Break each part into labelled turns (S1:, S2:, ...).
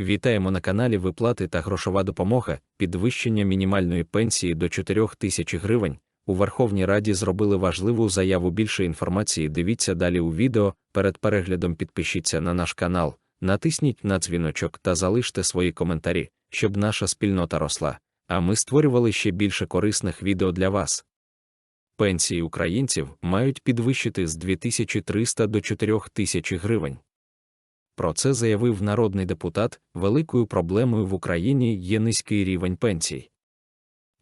S1: Вітаємо на каналі Виплати та грошова допомога, підвищення мінімальної пенсії до 4 тисяч гривень. У Верховній Раді зробили важливу заяву більше інформації. Дивіться далі у відео. Перед переглядом підпишіться на наш канал, натисніть на дзвіночок та залиште свої коментарі, щоб наша спільнота росла. А ми створювали ще більше корисних відео для вас. Пенсії українців мають підвищити з 2300 до 4000 гривень. Про це заявив народний депутат. Великою проблемою в Україні є низький рівень пенсій.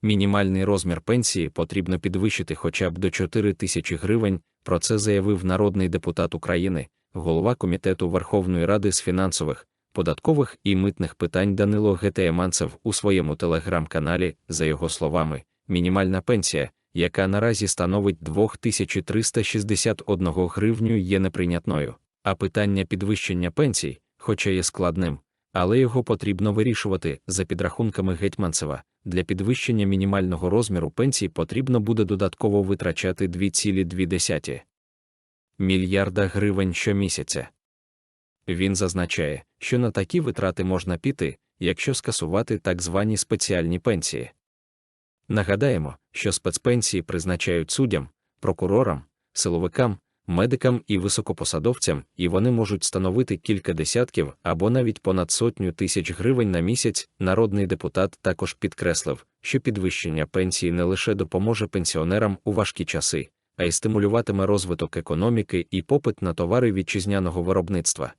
S1: Мінімальний розмір пенсії потрібно підвищити хоча б до 4 тисячі гривень. Про це заявив народний депутат України, голова комітету Верховної Ради з фінансових, податкових і митних питань Данило Гетеєманцев у своєму телеграм-каналі. За його словами, мінімальна пенсія, яка наразі становить 2361 гривню, є неприйнятною. А питання підвищення пенсій, хоча є складним, але його потрібно вирішувати за підрахунками Гетьманцева. Для підвищення мінімального розміру пенсій потрібно буде додатково витрачати 2,2 мільярда гривень щомісяця. Він зазначає, що на такі витрати можна піти, якщо скасувати так звані спеціальні пенсії. Нагадаємо, що спецпенсії призначають суддям, прокурорам, силовикам, медикам і високопосадовцям, і вони можуть становити кілька десятків або навіть понад сотню тисяч гривень на місяць. Народний депутат також підкреслив, що підвищення пенсії не лише допоможе пенсіонерам у важкі часи, а й стимулюватиме розвиток економіки і попит на товари вітчизняного виробництва.